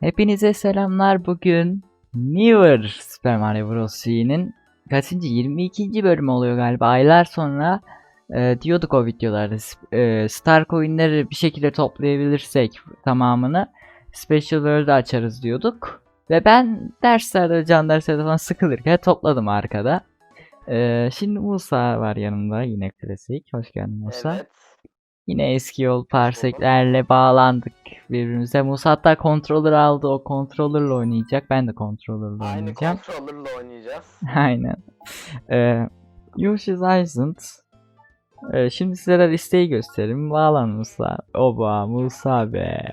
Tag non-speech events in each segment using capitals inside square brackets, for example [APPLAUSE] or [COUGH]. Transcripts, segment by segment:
Hepinize selamlar bugün Newer Super Mario Bros. U'nin kaçıncı 22. bölümü oluyor galiba aylar sonra e, diyorduk o videolarda e, Star Coin'leri bir şekilde toplayabilirsek tamamını Special World'ı açarız diyorduk ve ben derslerde can derslerde falan sıkılırken topladım arkada E, şimdi Musa var yanımda yine klasik hoş geldin Musa Evet. Yine eski yol parseklerle bağlandık birbirimize. Musa hatta controller aldı. O controller'la oynayacak. Ben de controller'la Aynı oynayacağım. controller'la oynayacağız. [LAUGHS] Aynen. Ee, Yoshi's Island. Ee, şimdi size de listeyi göstereyim. Bağlan Musa. Oba Musa be.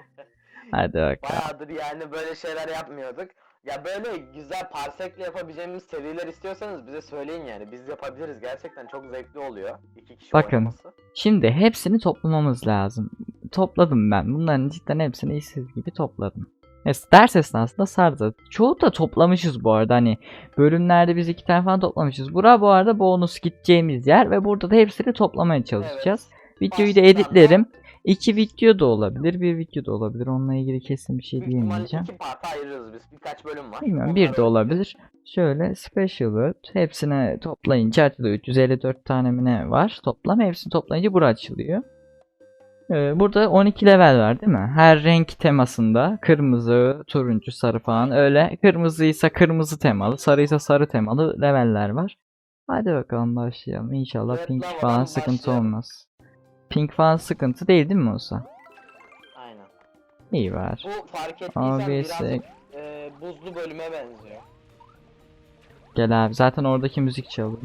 [LAUGHS] Hadi bakalım. Bayağıdır yani böyle şeyler yapmıyorduk. Ya böyle güzel parsekle yapabileceğimiz seriler istiyorsanız bize söyleyin yani. Biz yapabiliriz. Gerçekten çok zevkli oluyor. İki kişi Bakın. oynaması. Şimdi hepsini toplamamız lazım. Topladım ben. Bunların cidden hepsini işsiz gibi topladım. Es- Ders esnasında sardı. Çoğu da toplamışız bu arada. Hani bölümlerde biz iki tane falan toplamışız. Bura bu arada bonus gideceğimiz yer ve burada da hepsini toplamaya çalışacağız. Videoyu da editlerim. İki video da olabilir, bir video da olabilir. Onunla ilgili kesin bir şey Büyük diyemeyeceğim. iki parta ayırırız biz. Birkaç bölüm var. Bilmiyorum Onları bir de olabilir. Şöyle Special World hepsine toplayınca haritada 354 tane mi ne var toplam hepsini toplayınca bura açılıyor. Ee, burada 12 level var değil mi? Her renk temasında kırmızı, turuncu, sarı falan öyle. Kırmızıysa kırmızı temalı, sarıysa sarı temalı leveller var. Hadi bakalım başlayalım. İnşallah Evet, pink falan sıkıntı başlayalım. olmaz. Pink falan sıkıntı değil değil mi olsa? Aynen. İyi var. Bu fark ettiysen birazcık sek- e, buzlu bölüme benziyor. Gel abi zaten oradaki müzik çalıyor.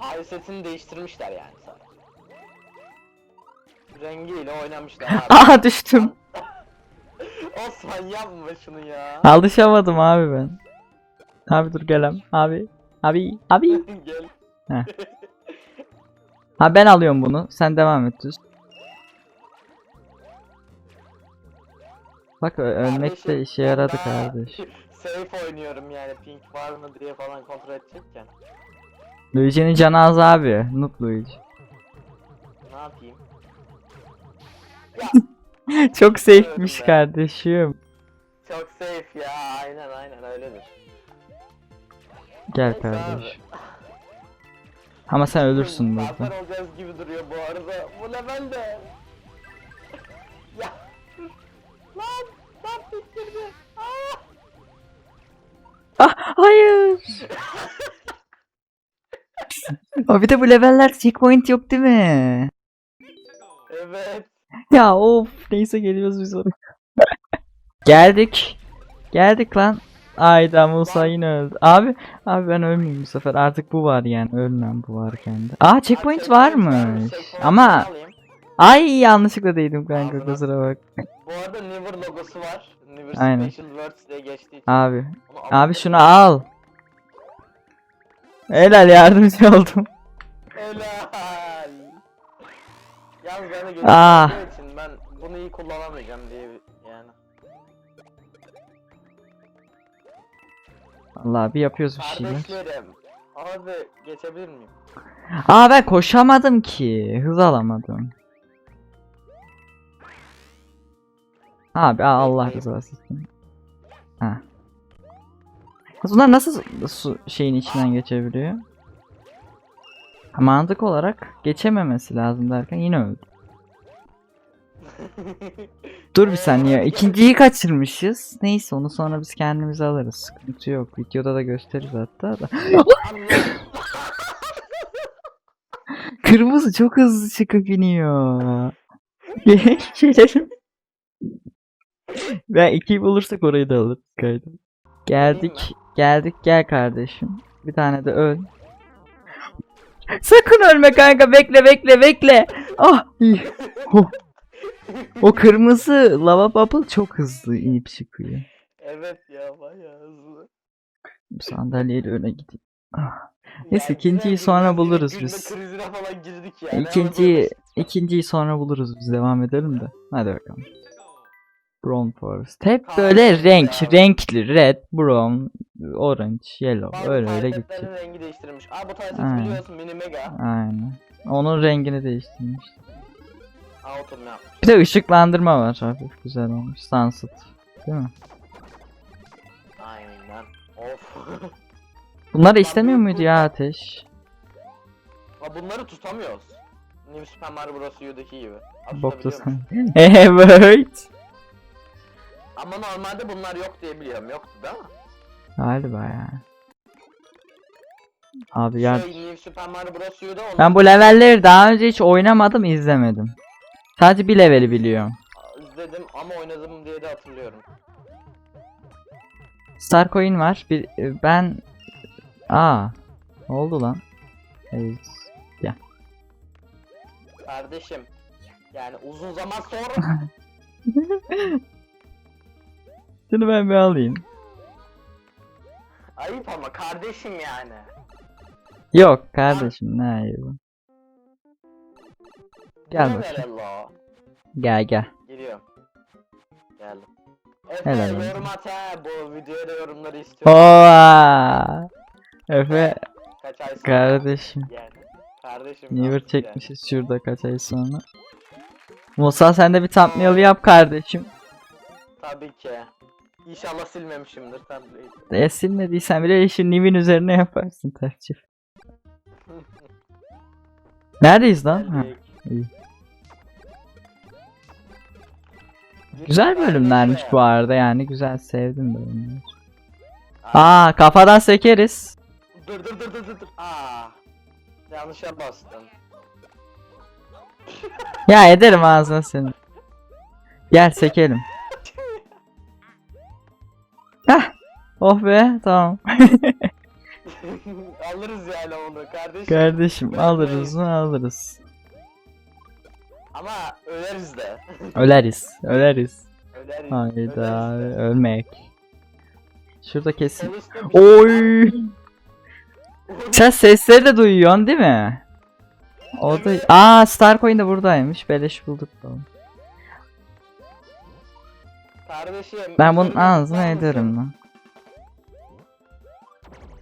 High setini değiştirmişler yani sadece. Rengiyle oynamışlar [LAUGHS] abi. Aha düştüm. [LAUGHS] Osman yapma şunu ya. Alışamadım abi ben. Abi dur gelem. Abi. Abi. Abi. [LAUGHS] Gel. Ha ben alıyorum bunu. Sen devam et düz. Bak ölmek de işe yaradı kardeş. [LAUGHS] Safe oynuyorum yani pink var mı diye falan kontrol edecekken. Luigi'nin canı az abi. Noob Luigi. Ne yapayım? [LAUGHS] Çok safe'miş kardeşim. Çok safe ya aynen aynen öyledir. Gel Neyse kardeş. [LAUGHS] Ama sen ölürsün burada. Zafer olacağız gibi duruyor bu arada. Bu level de. [LAUGHS] ya. Lan. Lan bitirdi. Aa! Ah hayır. [LAUGHS] o bir de bu leveller checkpoint yok değil mi? Evet. Ya of neyse geliyoruz biz oraya. [LAUGHS] Geldik. Geldik lan. Ayda Musa yine öldü. Abi abi ben ölmeyeyim bu sefer. Artık bu var yani. Ölmem bu varken de. Aa checkpoint varmış. Ama ay yanlışlıkla değdim kanka kusura bak. Bu arada Never logosu var. Never Aynen. Special Words diye geçtiği için. Abi. Onu Abi şunu al. Helal yardımcı [LAUGHS] oldum. Helal. Yalnız bana göre Ah. için ben bunu iyi kullanamayacağım diye Allah abi yapıyoruz bir şeyler. Kardeşlerim. Abi geçebilir miyim? Aa ben koşamadım ki. Hız alamadım. Abi aa, Allah rızası için. Ha. Bunlar nasıl su şeyin içinden geçebiliyor? Ha, Mantık olarak geçememesi lazım derken yine öldü. [LAUGHS] Dur bir saniye. İkinciyi kaçırmışız. Neyse onu sonra biz kendimize alırız. Sıkıntı yok. Videoda da gösteririz hatta da. [LAUGHS] Kırmızı çok hızlı çıkıp iniyor. Gelelim. [LAUGHS] Ben ikiyi bulursak orayı da alırız kaydı. Geldik. Geldik gel kardeşim. Bir tane de öl. Sakın ölme kanka bekle bekle bekle. Ah. Oh. [LAUGHS] O kırmızı lava bubble çok hızlı inip çıkıyor. evet ya bayağı hızlı. Bu sandalyeyle öne gideyim. Ah. Yani Neyse, ikinciyi sonra buluruz biz. krizine falan girdik yani. İkinciyi, ikinciyi sonra buluruz biz devam edelim de. Hadi bakalım. Brown Forest. Hep Ha, böyle renk, ya. renkli. Red, brown, orange, yellow. Bazı Öyle öyle gidecek. rengi değiştirilmiş. Aa bu Aynen. biliyorsun mini mega. Aynen. Onun rengini değiştirmiş. Bir de ışıklandırma var hafif güzel olmuş. Sunset Değil mi? Aynen. Of. [LAUGHS] Bunları istemiyor muydu ya Ateş? Aa, bunları tutamıyoruz. New Super Mario Bros. U'daki gibi. Aa, Bok tutabiliyormuş. tutsan. Evet. Ama normalde bunlar yok diye biliyorum. Yoktu değil mi? Galiba ya. Abi ya Şey, New Super Mario Bros. U'da onlar ben bu levelleri daha önce hiç oynamadım izlemedim. Sadece bir leveli biliyorum. izledim ama oynadım diye de hatırlıyorum. Star Coin var. Bir e, ben Aa. Ne oldu lan? Evet. Kardeşim. Yani uzun zaman sonra [LAUGHS] Şunu ben bir alayım. ayıp ama kardeşim yani. Yok kardeşim ne ayıbı. Gel bakayım. Gel gel. Geliyorum. Geldim. Efe Helal olsun. yorum at ha. Bu videoda yorumları istiyorum. Hoa! Efe Kaç ay sonra kardeşim. yani. Kardeşim. Niver yaptık çekmişiz şurada kaç ay sonra. Musa sen de bir thumbnail yap kardeşim. Yani. Tabii ki. İnşallah silmemişimdir tableyi. E silmediysen bile işin Niv'in üzerine yaparsın tercih. [LAUGHS] Neredeyiz lan? Ha, iyi. Güzel bölümlermiş bu arada yani güzel sevdim bölümleri. Aa kafadan sekeriz. Dur dur dur dur dur. dur. Aa. Yanlışa bastım. [LAUGHS] Ya ederim ağzına senin. Gel sekelim. [LAUGHS] Hah. Oh be tamam. [LAUGHS] alırız yani onu kardeşim. Kardeşim alırız mı alırız. Ama öleriz de. Öleriz. Öleriz. öleriz. Hayda öleriz de. ölmek. Şurada kesin. Oy. Sen sesleri de duyuyorsun değil mi? O da... Aa Starcoin de buradaymış. Beleş bulduk falan. Kardeşim. Ben bunun mısın? ederim lan.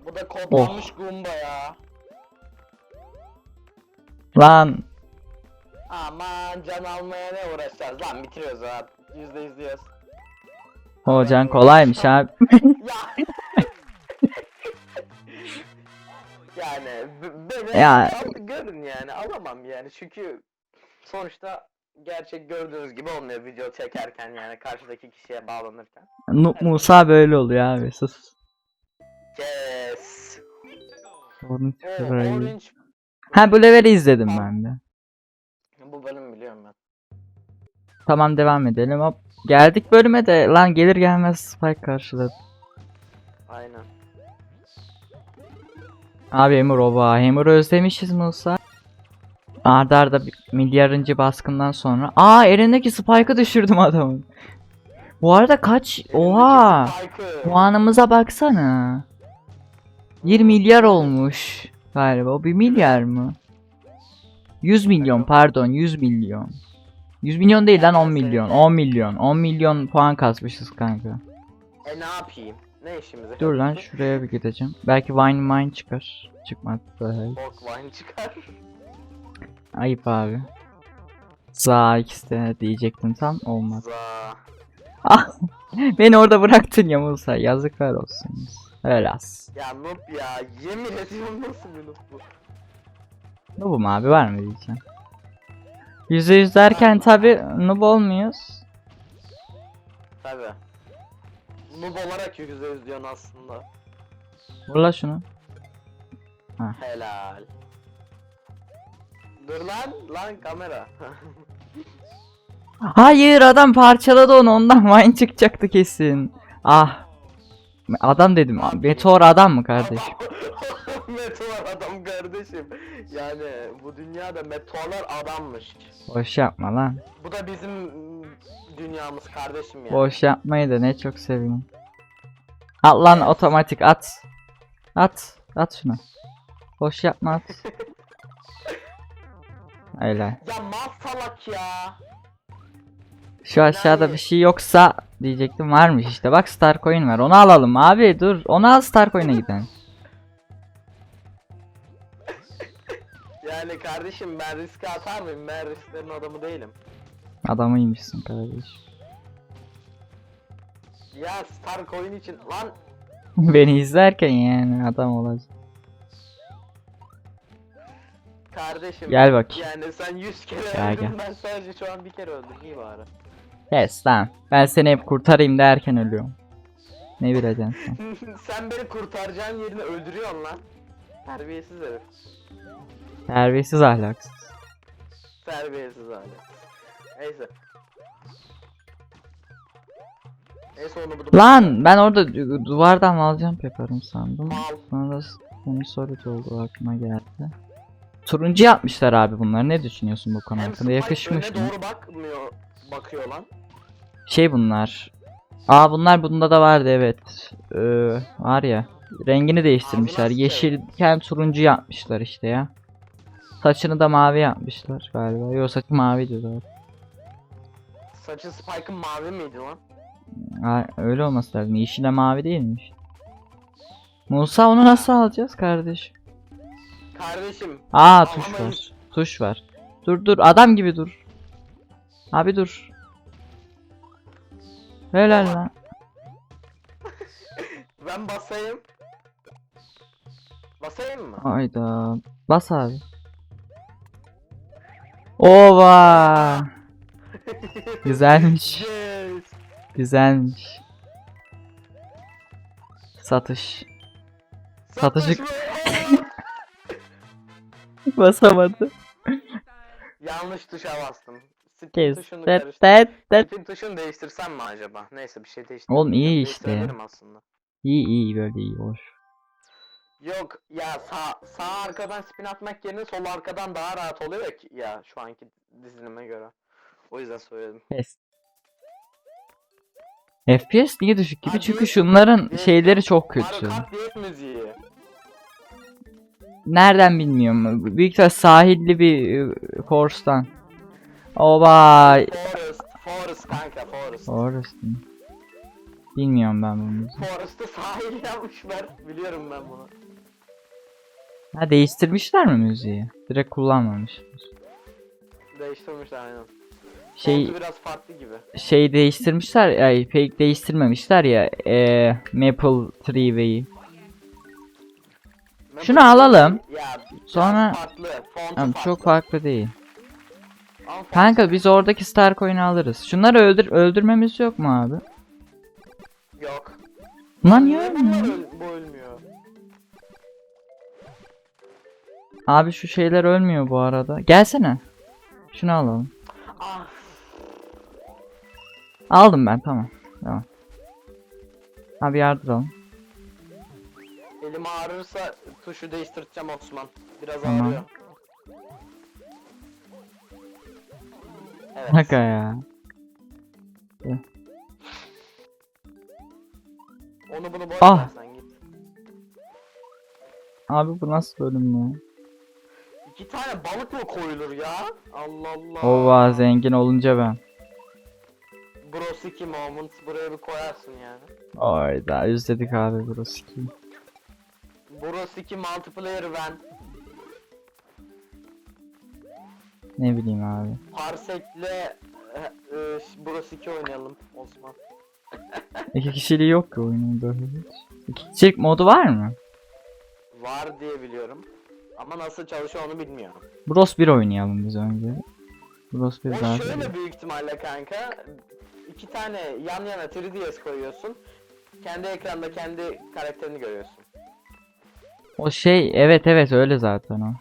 Bu da kodlanmış Goomba ya. Lan. Aman can almaya ne uğraşacağız lan bitiriyoruz abi. Yüzde yüz diyoruz. Hocan kolaymış abi. ya. [LAUGHS] yani b- beni Ya- al- görün yani alamam yani çünkü sonuçta gerçek gördüğünüz gibi olmuyor video çekerken yani karşıdaki kişiye bağlanırken. Noob Musa böyle oluyor abi sus. Yes. Onun O şurayı- orange Ha bu leveli izledim ben de. Tamam devam edelim. Hop. Geldik bölüme de lan gelir gelmez Spike karşıladı. Aynen. Abi Hammer oba. Hammer'ı özlemişiz Musa. Arda arda bir milyarıncı baskından sonra. Aa elindeki Spike'ı düşürdüm adamın. Bu arada kaç? Oha. Puanımıza baksana. 1 milyar olmuş galiba. O 1 milyar mı? 100 milyon pardon 100 milyon. 100 milyon değil lan 10 milyon. 10 milyon. 10 milyon puan kasmışız kanka. E ne yapayım? Ne işimize? Dur lan şuraya bir gideceğim. Belki Wine Mine çıkar. Çıkmaz daha. Bok wine çıkar. [LAUGHS] Ayıp abi. Za ikisi de diyecektim tam olmadı. Za. Ah! [LAUGHS] Beni orada bıraktın ya Musa. Yazıklar olsun. Helas. Ya noob ya yemin ediyorum nasıl bir noob bu? Noob'um abi var mı diyeceğim. Yüzde yüz derken tabi noob olmuyoruz. Tabi. Noob olarak yüzde yüz diyorsun aslında. Vur la şunu. Helal. Dur lan lan kamera. [LAUGHS] Hayır adam parçaladı onu ondan wine çıkacaktı kesin. Ah. Adam dedim. Meteor adam mı kardeşim? [LAUGHS] [LAUGHS] Meteor adam kardeşim. Yani bu dünyada meteorlar adammış. Boş yapma lan. Bu da bizim dünyamız kardeşim ya. Boş yapmayı da ne çok seviyorum. At lan otomatik at. At. At şunu. Boş yapma at. [LAUGHS] Öyle. Ya mal salak ya. Şu aşağıda bir şey yoksa diyecektim varmış işte. Bak Star Coin var. Onu alalım abi. Dur. Onu al Star Coin'e gidelim. [LAUGHS] Yani kardeşim ben riske atar mıyım? Ben risklerin adamı değilim. Adamıymışsın kardeş. Ya Star Coin için lan [LAUGHS] Beni izlerken yani adam olacak. kardeşim. Gel bakayım. Yani sen 100 kere Gel, öldün gel. ben sadece şu an bir kere öldüm iyi bari. Kes lan. Ben seni hep kurtarayım derken ölüyorum. Ne bileceksin sen? [LAUGHS] sen beni kurtaracağın yerine öldürüyorsun lan. Terbiyesiz herif. Terbiyesiz ahlaksız. Terbiyesiz hali. Neyse. Neyse onu bunu Lan ben orada du- duvardan alacağım yaparım sandım. Sonra sonu soru oldu aklıma geldi. Turuncu yapmışlar abi bunlar. Ne düşünüyorsun bu konu Hem hakkında? Yakışmış mı? doğru bakmıyor, bakıyor lan. Şey bunlar. Aa bunlar bunda da vardı evet. Ee, var ya. Rengini değiştirmişler. Yeşilken turuncu yapmışlar işte ya. Saçını da mavi yapmışlar galiba. Yok saçı maviydi zaten. Saçı Spike'ın mavi miydi lan? Ha, öyle olması lazım. Yeşile mavi değilmiş. Musa onu nasıl alacağız kardeş? Kardeşim. Aa tuş var. Tuş var. Dur dur adam gibi dur. Abi dur. Helal lan. [LAUGHS] Ben basayım. Basayım mı? Hayda. Bas abi. Ova. [LAUGHS] Güzelmiş. Yes. Güzelmiş. Satış. Satıcı- Satış mı? [LAUGHS] Basamadı. Yanlış tuşa bastım. Spin Kes. tuşunu Tet karıştır. tet tet. Spin tuşunu değiştirsem mi acaba? Neyse bir şey değiştirdim. Oğlum iyi işte. Değiştirebilirim aslında. İyi iyi böyle iyi hoş. Yok ya sağ sağ arkadan spin atmak yerine sol arkadan daha rahat oluyor ki ya şu anki dizilime göre. O yüzden söyledim. Kes. FPS niye düşük gibi? Çünkü şunların şeyleri çok Mario kötü. Kart diyet müziği. Nereden bilmiyorum. Büyük ihtimal sahilli bir e. Oba. Forest, Forest kanka Forest. Mi? Bilmiyorum ben bunu. Forest'ı sahil yapmışlar. Biliyorum ben bunu. Ha değiştirmişler mi müziği? Direkt kullanmamışlar. Değiştirmişler aynen. Şey Fontu biraz farklı gibi. şey değiştirmişler ay pek değiştirmemişler ya e, Maple Treeway'i. Şunu alalım. Ya Sonra- farklı. Tamam, farklı. çok farklı değil. Ama Kanka biz oradaki Star Coin'i alırız. Şunları öldür öldürmemiz yok mu abi? Yok. Lan öl- bu ölmüyor? Abi şu şeyler ölmüyor bu arada. Gelsene. Şunu alalım. Ah. Aldım ben tamam. Tamam. Abi yardıralım. Elim ağrırsa tuşu değiştireceğim Osman. Biraz Tamam. ağrıyor. Evet. Şaka ya. Onu bunu boş Ah. ver sen git. Abi bu nasıl bölüm ya? İki tane balık mı koyulur ya? Allah Allah. Ova zengin olunca ben. Brosiki moment buraya bir koyarsın yani. Ayda özledik abi burası ki. Brosiki multiplayer ben. Ne bileyim abi. Parsek'le e, e, Brosiki oynayalım Osman. [LAUGHS] İki kişiliği yok ki oyunun böyle hiç. İki kişilik modu var mı? Var diye biliyorum. Ama nasıl çalışıyor onu bilmiyorum. Bros 1 oynayalım biz önce. Bros 1 O daha şöyle iyi. büyük ihtimalle kanka. iki tane yan yana 3DS koyuyorsun. Kendi ekranda kendi karakterini görüyorsun. O şey evet evet öyle zaten o.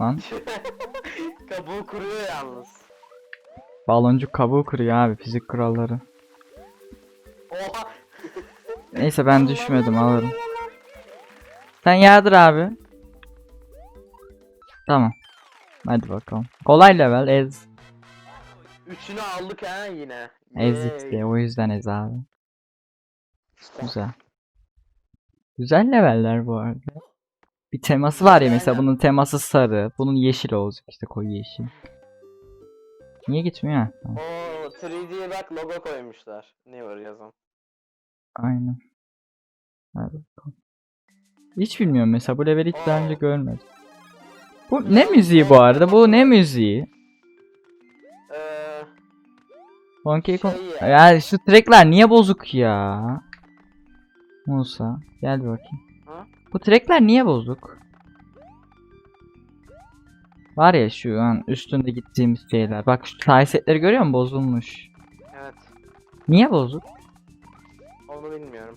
Lan [LAUGHS] Kabuğu kuruyor yalnız. baloncuk kabuğu kırıyor abi fizik kuralları. Oha. Neyse ben düşmedim alırım. Sen yardır abi. Tamam. Hadi bakalım. Kolay level ez. Üçünü aldık ha yine. Ezik diye o yüzden ez abi. Güzel. Güzel leveller bu arada. Bir teması var ya mesela bunun teması sarı. Bunun yeşil olacak işte koyu yeşil. Niye gitmiyor? Tamam. Oo 3D'ye bak logo koymuşlar. Ne var yazan? Aynen. Hiç bilmiyorum mesela bu leveli hiç daha önce görmedim. Bu ne müziği bu arada? Bu ne müziği? Eee Donkey Kong... Şey Ya şu trackler niye bozuk ya? Musa gel bir bakayım. Ha? Bu trackler niye bozuk? Var ya şu an üstünde gittiğimiz şeyler. Bak şu setleri görüyor musun? Bozulmuş. evet. Niye bozuk? Onu bilmiyorum.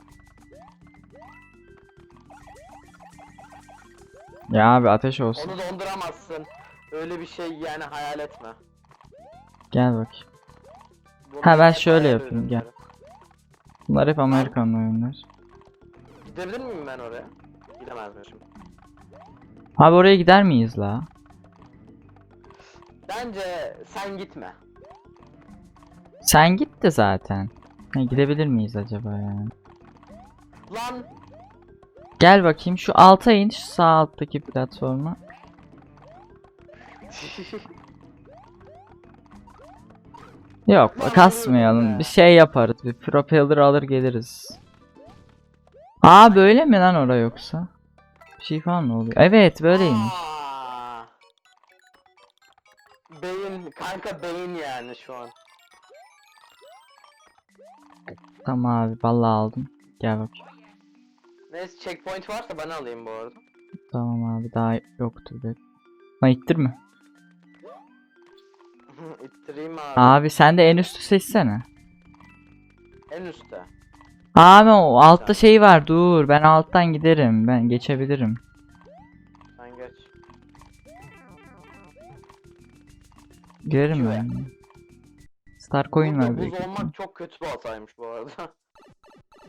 Ya abi ateş olsun. Onu donduramazsın. Öyle bir şey yani hayal etme. Gel. Bunu Ha, ben şöyle yapayım, ürünleri. Bunlar hep Amerikan oyunlar. Gidebilir miyim ben oraya? Gidemezmişim. Abi oraya gider miyiz la? Bence sen gitme. Sen git de zaten. Ha, gidebilir miyiz acaba yani? Lan Gel bakayım şu alta in şu sağ alttaki platforma. [LAUGHS] Yok kasmayalım. Bir şey yaparız. Bir propeller alır geliriz. Aa böyle mi lan ora yoksa? Bir şey falan mı oluyor? Evet böyleymiş. Beyin kanka beyin yani şu an. Tamam abi vallahi aldım. Gel bakayım. Neyse checkpoint varsa bana alayım bu arada. Tamam abi daha yoktur be. Lan ittirme. [LAUGHS] İttireyim abi. Abi sen de en üstü seçsene. En üstte. Abi o altta şey var dur ben alttan giderim ben geçebilirim. Girerim Şuraya. ben. Star coin var buz olmak çok kötü bir hataymış bu arada.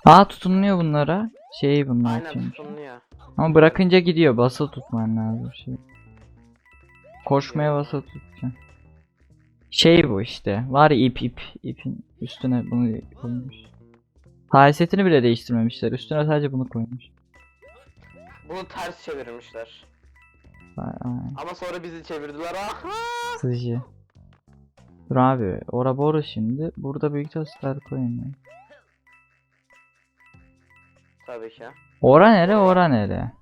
Aa tutunuyor bunlara. Şey bunlar Aynen çünkü. tutunuyor. Ama bırakınca gidiyor. Basılı tutman lazım şey. Koşmaya basılı tutacaksın. Şey bu işte. Var ya ip ip. ipin üstüne bunu koymuş. Tarih bile değiştirmemişler. Üstüne sadece bunu koymuş. Bunu ters çevirmişler. Ama sonra bizi çevirdiler. Aha! Sıcı. Dur abi. Ora boru şimdi. Burada büyük ihtimal Star coin var. Tabii ki. Ora nere ora nere?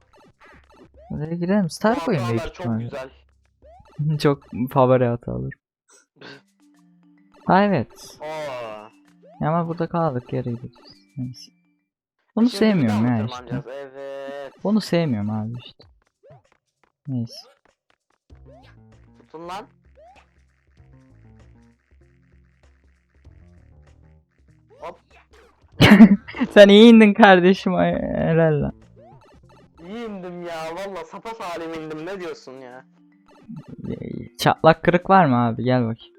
Oraya girelim. Star coin büyük çok ihtimalle. güzel. [LAUGHS] Çok favori hata olur. Ha evet. Oo. Ya Ama burada kaldık geri gideceğiz. Neyse. Bunu Şimdi sevmiyorum ya işte. Evet. Bunu sevmiyorum abi işte. Neyse. Tutun lan. Hop. [LAUGHS] Sen iyi indin kardeşim. ay- Helal lan. İyi indim ya. Valla sapa salim indim. Ne diyorsun ya? Çatlak kırık var mı abi? Gel bakayım.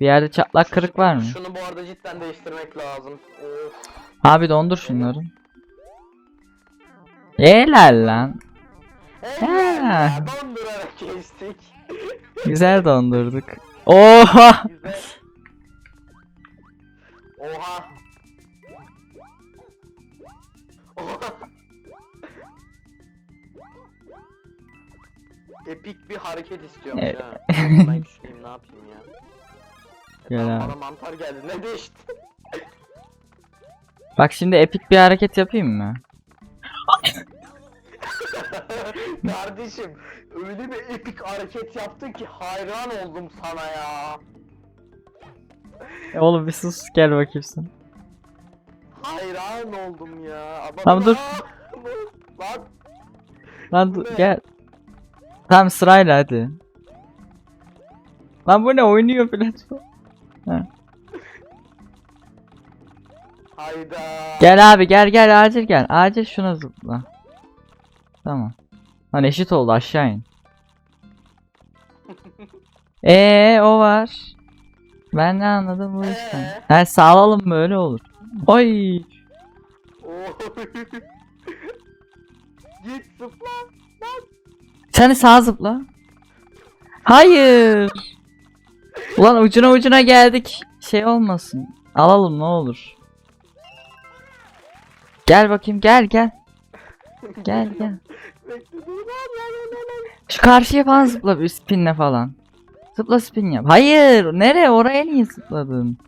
Bir yerde çatlak kırık var mı? Şunu bu arada cidden değiştirmek lazım. Of. Abi dondur şunları. Helal lan. Eyvallah ya. Dondurarak geçtik. Güzel dondurduk. Oha! Güzel. Oha. Oha. Epik bir hareket istiyormuş Evet. ha. Ben güçlüyüm ne yapayım ya. E, Gel tamam, abi. bana mantar geldi ne değişti? [LAUGHS] Bak şimdi epik bir hareket yapayım mı? [LAUGHS] Kardeşim öyle bir epik hareket yaptın ki hayran oldum sana ya. E oğlum bir sus gel bakayım sen. Hayran oldum ya. Ama Tamam, dur. Lan Lan dur ne? gel. Tamam sırayla hadi. Lan bu ne oynuyor platform. [LAUGHS] hayda. Gel abi gel gel acil gel. Acil şuna zıpla. Tamam. Lan eşit oldu aşağı in. Eee [LAUGHS] o var. Ben ne anladım bu işten. Ee? Ha sağlalım böyle olur. Oy. [LAUGHS] Git zıpla. Sen de sağa zıpla. Hayır. Ulan ucuna ucuna geldik. Şey olmasın. Alalım ne olur. Gel bakayım gel gel. Gel gel. Lan lan lan lan. Şu karşıya falan zıpla bir spinle falan. Zıpla spin yap. Hayır. Nereye? Oraya niye zıpladın?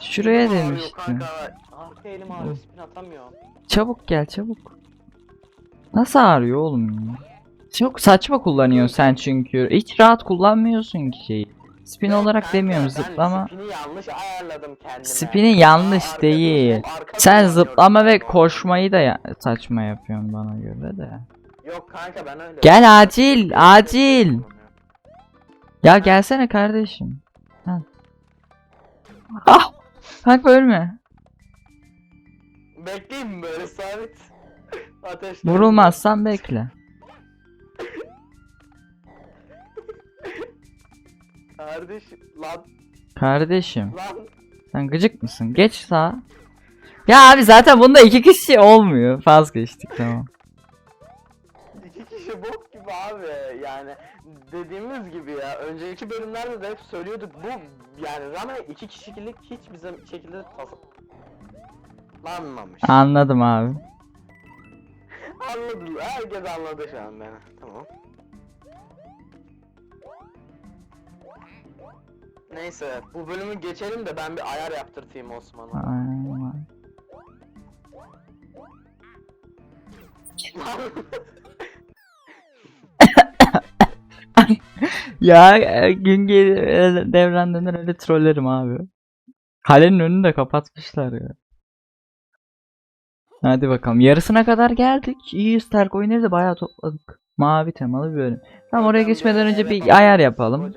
Şuraya. Kanka. Arka elim ağrıyor spin atamıyorum. Çabuk gel çabuk. Nasıl ağrıyor oğlum ya? Çok saçma kullanıyorsun sen çünkü. Hiç rahat kullanmıyorsun ki şeyi. Spin olarak demiyorum zıplama. Spin'i yanlış ayarladım kendime. Spin'i yanlış değil. Sen zıplama ve koşmayı da ya- saçma yapıyorsun bana göre de. Yok kanka ben öyle. Gel acil, acil. Ya gelsene kardeşim. Ha. Ah! Kanka ölme. Bekleyeyim mi böyle sabit? [LAUGHS] Ateş. Vurulmazsan bekle. [LAUGHS] Kardeşim lan Kardeşim lan. sen gıcık mısın? Geç sağa. Ya abi zaten bunda iki kişi olmuyor. Vazgeçtik tamam. İki kişi bok abi yani dediğimiz gibi ya önceki bölümlerde de hep söylüyorduk bu yani Rana iki kişilik hiç bizim şekilde tasarlanmamış. Anladım abi. Anladılar herkes anladı şu an beni tamam. Neyse bu bölümü geçelim de ben bir ayar yaptırtayım Osman'a. Aynen. [LAUGHS] Ya e, gün gelir devran döner öyle trollerim abi. Kalenin önünü de kapatmışlar ya. Hadi bakalım. Yarısına kadar geldik. İyi Stark oyunları da bayağı topladık. Mavi temalı bir bölüm. Tamam oraya geçmeden önce bir ayar yapalım.